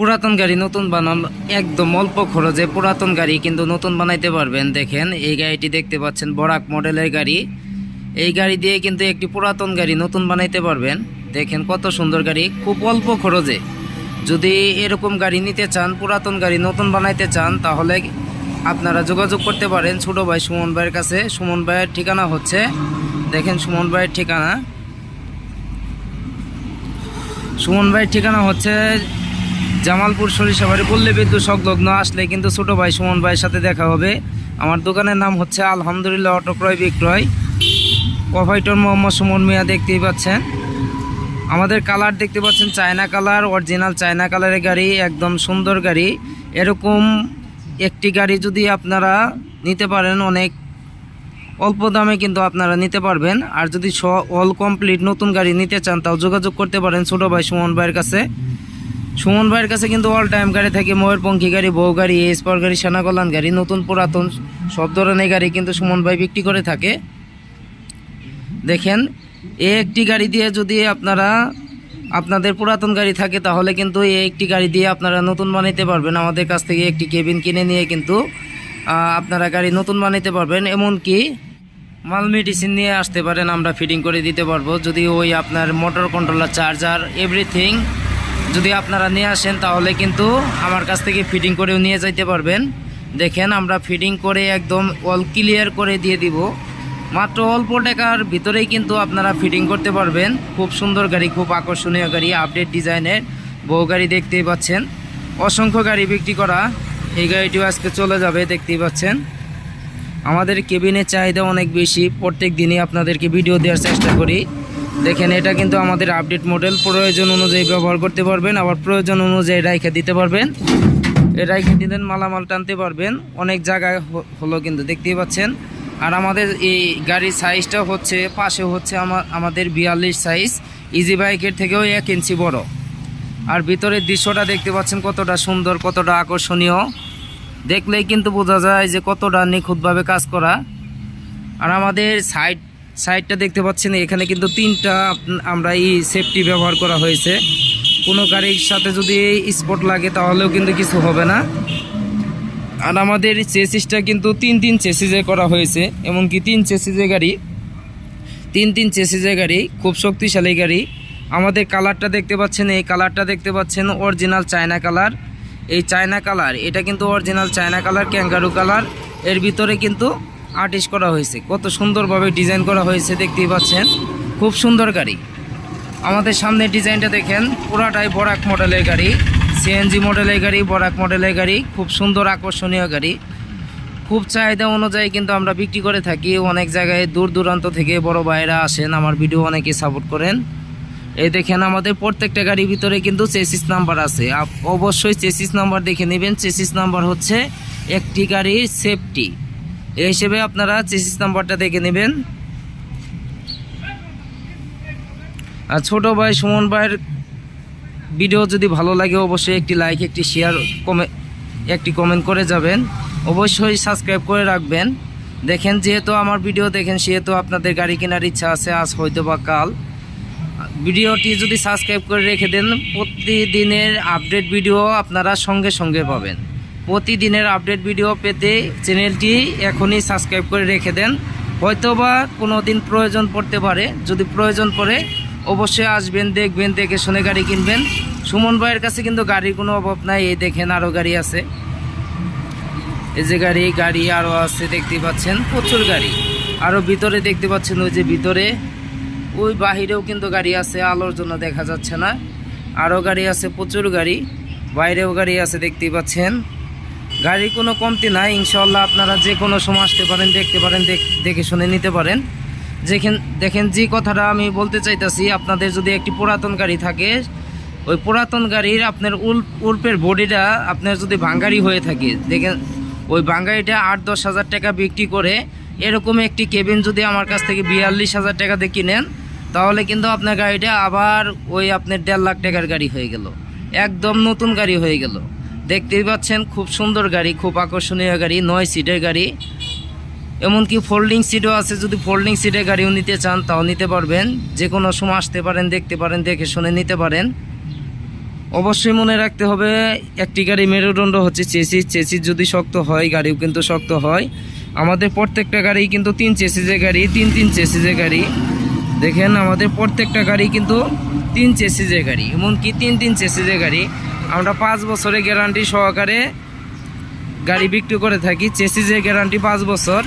পুরাতন গাড়ি, নতুন বানানো একদম অল্প খরচে পুরাতন গাড়ি কিন্তু নতুন বানাইতে পারবেন। দেখেন, এই গাড়িটি দেখতে পাচ্ছেন, বরাক মডেলের গাড়ি। এই গাড়ি দিয়ে কিন্তু একটি পুরাতন গাড়ি নতুন বানাইতে পারবেন। দেখেন কত সুন্দর গাড়ি, খুব অল্প খরচে। যদি এরকম গাড়ি নিতে চান, পুরাতন গাড়ি নতুন বানাইতে চান, তাহলে আপনারা যোগাযোগ করতে পারেন ছোটো ভাই সুমন ভাইয়ের কাছে। সুমন ভাইয়ের ঠিকানা হচ্ছে, দেখেন সুমন ভাইয়ের ঠিকানা। সুমন ভাইয়ের ঠিকানা হচ্ছে জামালপুর সরিষাবাড়ি পল্লী বিদ্যুৎ সংলগ্ন আসলে কিন্তু ছোটো ভাই সুমন ভাইয়ের সাথে দেখা হবে। আমার দোকানের নাম হচ্ছে আলহামদুলিল্লাহ অটো ক্রয় বিক্রয়। প্রোভাইটর মোহাম্মদ সুমন মিয়া দেখতেই পাচ্ছেন। আমাদের কালার দেখতে পাচ্ছেন চায়না কালার, অরিজিনাল চায়না কালারের গাড়ি, একদম সুন্দর গাড়ি। এরকম একটি গাড়ি যদি আপনারা নিতে পারেন, অনেক অল্প দামে কিন্তু আপনারা নিতে পারবেন। আর যদি অল কমপ্লিট নতুন গাড়ি নিতে চান, তাও যোগাযোগ করতে পারেন ছোটো ভাই সুমন ভাইয়ের কাছে। সুমন ভাইয়ের কাছে কিন্তু অল টাইম গাড়ি থাকে, ময়ূরপঙ্খী গাড়ি, বউ গাড়ি স্পর গাড়ি, সেনাকল্যাণ গাড়ি, নতুন পুরাতন, সব ধরনের গাড়ি কিন্তু সুমন ভাই বিক্রি করে থাকে। দেখেন একটি গাড়ি দিয়ে যদি আপনারা, আপনাদের পুরাতন গাড়ি থাকে, তাহলে কিন্তু এই একটি গাড়ি দিয়ে আপনারা নতুন বানাইতে পারবেন। আমাদের কাছ থেকে একটি কেবিন কিনে নিয়ে কিন্তু আপনারা গাড়ি নতুন বানাইতে পারবেন। এমনকি মাল মেডিসিন নিয়ে আসতে পারেন, আমরা ফিটিং করে দিতে পারব। যদি ওই আপনার মোটর কন্ট্রোলার চার্জার এভরিথিং যদি আপনারা নিয়ে আসেন, তাহলে কিন্তু আমার কাছ থেকে ফিটিং করেও নিয়ে যাইতে পারবেন। দেখেন, আমরা ফিটিং করে একদম অল ক্লিয়ার করে দিয়ে দিব। মাত্র অল্প টাকার ভিতরেই কিন্তু আপনারা ফিটিং করতে পারবেন। খুব সুন্দর গাড়ি, খুব আকর্ষণীয় গাড়ি আপডেট ডিজাইনের। বহু গাড়ি দেখতেই পাচ্ছেন। অসংখ্য গাড়ি বিক্রি করা। এই গাড়িটিও আজকে চলে যাবে, দেখতেই পাচ্ছেন। আমাদের কেবিনের চাহিদা অনেক বেশি। প্রত্যেক দিনই আপনাদেরকে ভিডিও দেওয়ার চেষ্টা করি। দেখেন, এটা কিন্তু আমাদের আপডেট মডেল প্রয়োজন অনুযায়ী ব্যবহার করতে পারবেন, আবার প্রয়োজন অনুযায়ী রাইখে দিতে পারবেন। রাইখে দিলেন মালামাল টানতে পারবেন। অনেক জায়গায় হলো কিন্তু, দেখতেই পাচ্ছেন। আর আমাদের এই গাড়ির সাইজটা হচ্ছে, পাশে হচ্ছে আমার আমাদের বিয়াল্লিশ সাইজ ইজি বাইকের থেকেও এক ইঞ্চি বড়। আর ভিতরের দৃশ্যটা দেখতে পাচ্ছেন, কতটা সুন্দর, কতটা আকর্ষণীয়। দেখলেই কিন্তু বোঝা যায় যে কতটা নিখুঁতভাবে কাজ করা। আর আমাদের সাইড সাইডটা দেখতে পাচ্ছেন, এখানে কিন্তু তিনটা আমরা এই সেফটি ব্যবহার করা হয়েছে। কোনো গাড়ির সাথে যদি স্পট লাগে, তাহলেও কিন্তু কিছু হবে না। আর আমাদের চেসিসটা কিন্তু তিন তিন চেসিসে করা হয়েছে, এমনকি তিন চেসিসে গাড়ি, তিন তিন চেসিসে গাড়ি, খুব শক্তিশালী গাড়ি। আমাদের কালারটা দেখতে পাচ্ছেন, এই কালারটা দেখতে পাচ্ছেন অরিজিনাল চায়না কালার এই চায়না কালার এটা কিন্তু অরিজিনাল চায়না কালার ক্যাঙ্গারু কালারের ভিতরে কিন্তু আর্টিস্ট করা হয়েছে। কত সুন্দরভাবে ডিজাইন করা হয়েছে, দেখতেই পাচ্ছেন। খুব সুন্দর গাড়ি। আমাদের সামনে ডিজাইনটা দেখেন, পুরাটাই বরাক মডেলের গাড়ি সিএনজি মডেলের গাড়ি, বরাক মডেলের গাড়ি, খুব সুন্দর আকর্ষণীয় গাড়ি। খুব চাহিদা অনুযায়ী কিন্তু আমরা বিক্রি করে থাকি। অনেক জায়গায় দূর দূরান্ত থেকে বড় ভাইয়েরা আসেন, আমার ভিডিও অনেকে সাপোর্ট করেন। এই দেখেন, আমাদের প্রত্যেকটা গাড়ির ভিতরে কিন্তু চেসিস নাম্বার আছে। অবশ্যই চেসিস নাম্বার দেখে নেবেন। চেসিস নাম্বার হচ্ছে একটি গাড়ির সেফটি এই হিসেবে আপনারা চেসিস নাম্বারটা দেখে নেবেন। আর ছোট ভাই সুমন ভাইয়ের ভিডিও যদি ভালো লাগে, অবশ্যই একটি লাইক একটি শেয়ার কমে একটি কমেন্ট করে যাবেন। অবশ্যই সাবস্ক্রাইব করে রাখবেন। দেখেন, যেহেতু আমার ভিডিও দেখেন, সেহেতু আপনাদের গাড়ি কেনার ইচ্ছা আছে, আজ হয়তো বা কাল। ভিডিওটি যদি সাবস্ক্রাইব করে রেখে দেন, প্রতিদিনের আপডেট ভিডিও আপনারা সঙ্গে সঙ্গে পাবেন। প্রতিদিনের আপডেট ভিডিও পেতে চ্যানেলটি এখনই সাবস্ক্রাইব করে রেখে দেন। হয়তোবা কোনো দিন প্রয়োজন পড়তে পারে। যদি প্রয়োজন পড়ে, অবশ্যই আসবেন, দেখবেন, দেখে শুনে গাড়ি কিনবেন। সুমন ভাইয়ের কাছে কিন্তু গাড়ির কোনো অভাব নাই, এই দেখেন আরও গাড়ি আছে। এই যে গাড়ি গাড়ি আরও আছে, দেখতে পাচ্ছেন, প্রচুর গাড়ি। আরও ভিতরে দেখতে পাচ্ছেন, ওই যে ভিতরে, ওই বাহিরেও কিন্তু গাড়ি আছে, আলোর জন্য দেখা যাচ্ছে না। আরও গাড়ি আছে, প্রচুর গাড়ি। বাইরেও গাড়ি আছে, দেখতে পাচ্ছেন। গাড়ি কোনো কমতি নাই ইনশাল্লাহ আপনারা যে কোনো সময় আসতে পারেন, দেখতে পারেন, দেখ- শুনে নিতে পারেন। যেখান, দেখেন যে কথাটা আমি বলতে চাইতেছি, আপনাদের যদি একটি পুরাতন গাড়ি থাকে, ওই পুরাতন গাড়ির আপনার উল, উল্পের বডিটা আপনার যদি ভাঙ্গারি হয়ে থাকে, দেখেন, ওই ভাঙ্গারিটা আট, দশ হাজার টাকা বিক্রি করে, এরকম একটি কেবিন যদি আমার কাছ থেকে বিয়াল্লিশ হাজার টাকা দিয়ে কিনেন, তাহলে কিন্তু আপনার গাড়িটা আবার ওই আপনার দেড় লাখ টাকার গাড়ি হয়ে গেল। একদম নতুন গাড়ি হয়ে গেল। দেখতেই পাচ্ছেন, খুব সুন্দর গাড়ি, খুব আকর্ষণীয় গাড়ি, নয় সিটের গাড়ি। এমনকি ফোল্ডিং সিটও আছে, যদি ফোল্ডিং সিটের গাড়িও নিতে চান, তাও নিতে পারবেন। যে কোনো সময় আসতে পারেন, দেখতে পারেন, দেখে শুনে নিতে পারেন। অবশ্যই মনে রাখতে হবে, একটি গাড়ি মেরুদণ্ড হচ্ছে চেসিস চেসিস যদি শক্ত হয়, গাড়িও কিন্তু শক্ত হয়। আমাদের প্রত্যেকটা গাড়ি কিন্তু তিন চেসিসের গাড়ি, তিন তিন চেসিসের গাড়ি। দেখেন, আমাদের প্রত্যেকটা গাড়ি কিন্তু তিন চেসিসের গাড়ি, এমনকি তিন তিন চেসিসের গাড়ি। আমরা পাঁচ বছরের গ্যারান্টি সহকারে গাড়ি বিক্রি করে থাকি। চেসিসের গ্যারান্টি পাঁচ বছর।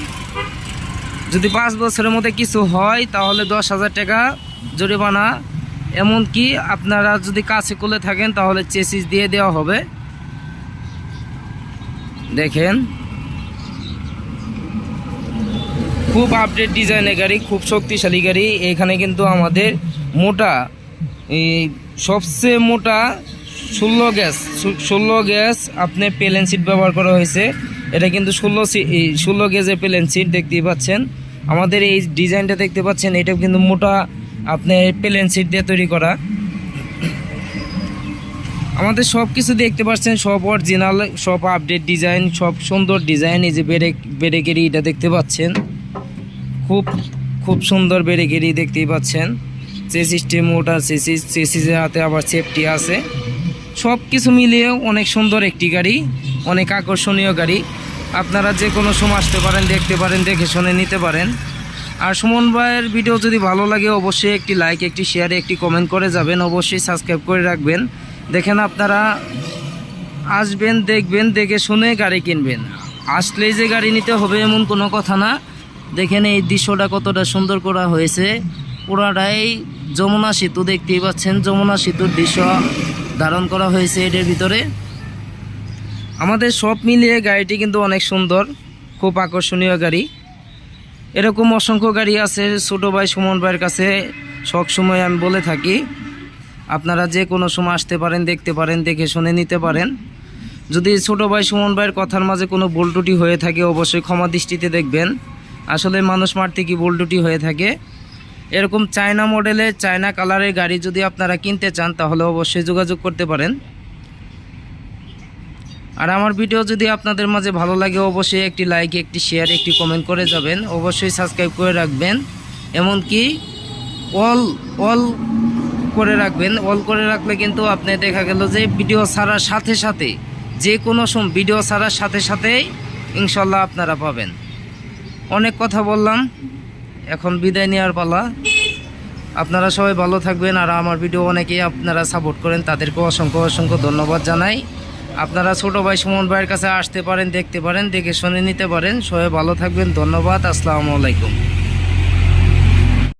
যদি পাঁচ বছরের মধ্যে কিছু হয়, তাহলে দশ হাজার টাকা জরিমানা। এমনকি আপনারা যদি কাছে কোলে থাকেন, তাহলে চেসিস দিয়ে দেওয়া হবে। দেখেন। খুব আপডেট ডিজাইনের গাড়ি, খুব শক্তিশালী গাড়ি। এখানে কিন্তু আমাদের মোটা, এই সবচেয়ে মোটা ষোলো গ্যাস ষোলো গ্যাস আপনি প্লেন সিট ব্যবহার করা হয়েছে। এটা কিন্তু ষোলো ষোলো গ্যাসের প্লেন সিট দেখতেই পাচ্ছেন। আমাদের এই ডিজাইনটা দেখতে পাচ্ছেন, এটা কিন্তু মোটা আপনি প্লেন সিট দিয়ে তৈরি করা। আমাদের সব কিছু দেখতে পাচ্ছেন, সব অরিজিনাল সব আপডেট ডিজাইন সব সুন্দর ডিজাইন এই যে বেরেক বেরেকেরি এটা দেখতে পাচ্ছেন। খুব খুব সুন্দর বেরেকেরি দেখতেই পাচ্ছেন। চেসিসটি মোটা চেসিস চেসিসের হাতে আবার সেফটি আছে। সব কিছু মিলিয়ে অনেক সুন্দর একটি গাড়ি, অনেক আকর্ষণীয় গাড়ি। আপনারা যে কোনো সময় আসতে পারেন, দেখতে পারেন, দেখে শুনে নিতে পারেন। আর সুমন ভাইয়ের ভিডিও যদি ভালো লাগে, অবশ্যই একটি লাইক, একটি শেয়ারে একটি কমেন্ট করে যাবেন। অবশ্যই সাবস্ক্রাইব করে রাখবেন। দেখেন আপনারা আসবেন, দেখবেন, দেখে শুনে গাড়ি কিনবেন। আসলেই যে গাড়ি নিতে হবে এমন কোনো কথা না। দেখেন এই দৃশ্যটা কতটা সুন্দর করা হয়েছে। পুরাটাই যমুনা সেতু দেখতেই পাচ্ছেন। যমুনা সেতুর দৃশ্য ধারণ করা হয়েছে এটার ভিতরে। আমাদের সব মিলিয়ে গাড়িটি কিন্তু অনেক সুন্দর, খুব আকর্ষণীয় গাড়ি। এরকম অসংখ্য গাড়ি আছে, ছোটো ভাই সুমন ভাইয়ের কাছে সবসময় আমি বলে থাকি। আপনারা যে কোনো সময় আসতে পারেন, দেখতে পারেন, দেখে শুনে নিতে পারেন। যদি ছোটো ভাই সুমন ভাইয়ের কথার মাঝে কোনো ত্রুটি হয়ে থাকে, অবশ্যই ক্ষমা দৃষ্টিতে দেখবেন। আসলে মানুষ মারতে কি ত্রুটি হয়ে থাকে এরকম চায়না মডেলের চায়না কালারের গাড়ি যদি আপনারা কিনতে চান, তাহলে অবশ্যই যোগাযোগ করতে পারেন। আর আমার ভিডিও যদি আপনাদের মাঝে ভালো লাগে, অবশ্যই একটি লাইক একটি শেয়ার একটি কমেন্ট করে যাবেন। অবশ্যই সাবস্ক্রাইব করে রাখবেন। এমনকি অল অল করে রাখবেন। অল করে রাখলে কিন্তু আপনি দেখা গেল যে ভিডিও ছাড়ার সাথে সাথে, যে কোনো সম ভিডিও ছাড়ার সাথে সাথেই ইনশাল্লাহ আপনারা পাবেন। অনেক কথা বললাম। এখন বিদায় নেওয়ার পালা। আপনারা সবাই ভালো থাকবেন আর আমার ভিডিও অনেকেই আপনারা সাপোর্ট করেন, তাদেরকে অসংখ্য অসংখ্য ধন্যবাদ জানাই। আপনারা ছোটো ভাই সুমন ভাইয়ের কাছে আসতে পারেন, দেখতে পারেন, দেখে শুনে নিতে পারেন। সবাই ভালো থাকবেন, ধন্যবাদ, আসসালামু আলাইকুম।